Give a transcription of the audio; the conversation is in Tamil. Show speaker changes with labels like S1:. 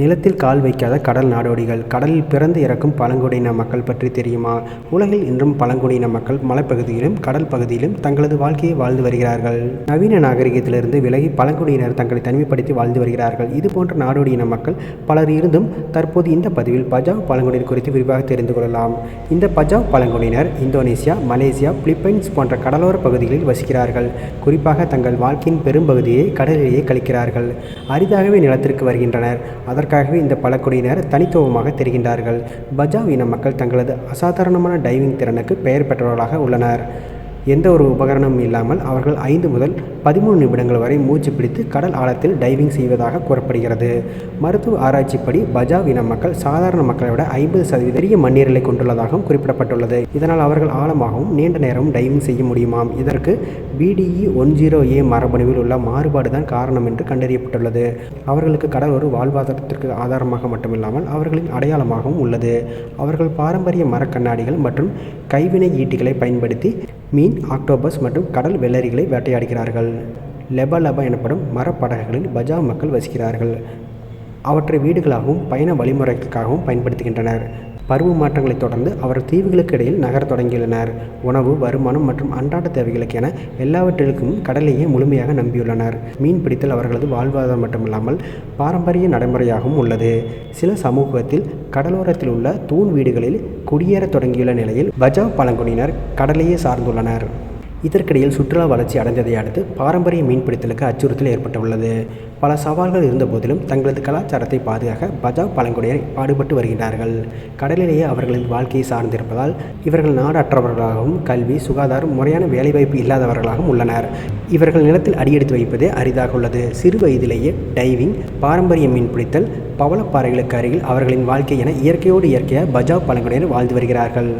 S1: நிலத்தில் கால் வைக்காத கடல் நாடோடிகள். கடலில் பிறந்து இறக்கும் பழங்குடியின மக்கள் பற்றி தெரியுமா? உலகில் இன்றும் பழங்குடியின மக்கள் மலைப்பகுதியிலும் கடல் பகுதியிலும் தங்களது வாழ்க்கையை வாழ்ந்து வருகிறார்கள். நவீன நாகரிகத்திலிருந்து விலகி பழங்குடியினர் தங்களை தனிமைப்படுத்தி வாழ்ந்து வருகிறார்கள். இது போன்ற நாடோடியின மக்கள் பலர் இருந்தும் தற்போது இந்த பதிவில் பஜாவ் பழங்குடியினர் குறித்து விரிவாக தெரிந்து கொள்ளலாம். இந்த பஜாவ் பழங்குடியினர் இந்தோனேசியா மலேசியா பிலிப்பைன்ஸ் போன்ற கடலோர பகுதிகளில் வசிக்கிறார்கள். குறிப்பாக தங்கள் வாழ்க்கையின் பெரும்பகுதியை கடலிலேயே கழிக்கிறார்கள். அரிதாகவே நிலத்திற்கு வருகின்றனர். அதற்கு அதற்காகவே இந்த பழக்குடியினர் தனித்துவமாக தெரிகின்றார்கள். பஜாவ் இன மக்கள் தங்களது அசாதாரணமான டைவிங் திறனுக்கு பெயர் பெற்றவர்களாக உள்ளனர். எந்த ஒரு உபகரணமும் இல்லாமல் அவர்கள் ஐந்து முதல் பதிமூணு நிமிடங்கள் வரை மூச்சு பிடித்து கடல் ஆழத்தில் டைவிங் செய்வதாக கூறப்படுகிறது. மருத்துவ ஆராய்ச்சிப்படி பஜாவ் இன மக்கள் சாதாரண மக்களை விட ஐம்பது சதவீத பெரிய மண்ணீரலை கொண்டுள்ளதாகவும் குறிப்பிடப்பட்டுள்ளது. இதனால் அவர்கள் ஆழமாகவும் நீண்ட நேரமும் டைவிங் செய்ய முடியுமாம். இதற்கு பிடிஇ ஒன் ஜீரோ ஏ மரபணுவில் உள்ள மாறுபாடு தான் காரணம் என்று கண்டறியப்பட்டுள்ளது. அவர்களுக்கு கடல் ஒரு வாழ்வாதாரத்திற்கு ஆதாரமாக மட்டுமில்லாமல் அவர்களின் அடையாளமாகவும் உள்ளது. அவர்கள் பாரம்பரிய மரக்கண்ணாடிகள் மற்றும் கைவினை ஈட்டிகளை பயன்படுத்தி மீன் ஆக்டோபஸ் மற்றும் கடல் வெள்ளரிகளை வேட்டையாடுகிறார்கள். லெப எனப்படும் மரப்படகுகளில் பஜா மக்கள் வசிக்கிறார்கள். அவற்றை வீடுகளாகவும் பயண வழிமுறைகளுக்காகவும் பயன்படுத்துகின்றனர். பருவ மாற்றங்களைத் தொடர்ந்து அவர் தீவுகளுக்கு இடையில் நகரத் தொடங்கியுள்ளனர். உணவு வருமானம் மற்றும் அன்றாட தேவைகளுக்கு என எல்லாவற்றிற்கும் கடலையே முழுமையாக நம்பியுள்ளனர். மீன் பிடித்தல் அவர்களது வாழ்வாதாரம் மட்டுமில்லாமல் பாரம்பரிய நடைமுறையாகவும் உள்ளது. சில சமூகத்தில் கடலோரத்தில் உள்ள தூண் வீடுகளில் குடியேறத் தொடங்கியுள்ள நிலையில் பஜாவ் பழங்குடியினர் கடலையே சார்ந்துள்ளனர். இதற்கிடையில் சுற்றுலா வளர்ச்சி அடைந்ததை அடுத்து பாரம்பரிய மீன்பிடித்தலுக்கு அச்சுறுத்தல் ஏற்பட்டுள்ளது. பல சவால்கள் இருந்தபோதிலும் தங்களது கலாச்சாரத்தை பாதுகாக்க பஜா பழங்குடியர் பாடுபட்டு வருகின்றார்கள். கடலிலேயே அவர்களின் வாழ்க்கையை சார்ந்திருப்பதால் இவர்கள் நாடற்றவர்களாகவும் கல்வி சுகாதாரம் முறையான வேலைவாய்ப்பு இல்லாதவர்களாகவும் உள்ளனர். இவர்கள் நிலத்தில் அடியெடுத்து வைப்பதே அரிதாக உள்ளது. சிறு வயதிலேயே டைவிங் பாரம்பரிய மீன்பிடித்தல் பவளப்பாறைகளுக்கு அருகில் அவர்களின் வாழ்க்கை என இயற்கையோடு இயற்கையாக பஜாவ் பழங்குடியினர் வாழ்ந்து வருகிறார்கள்.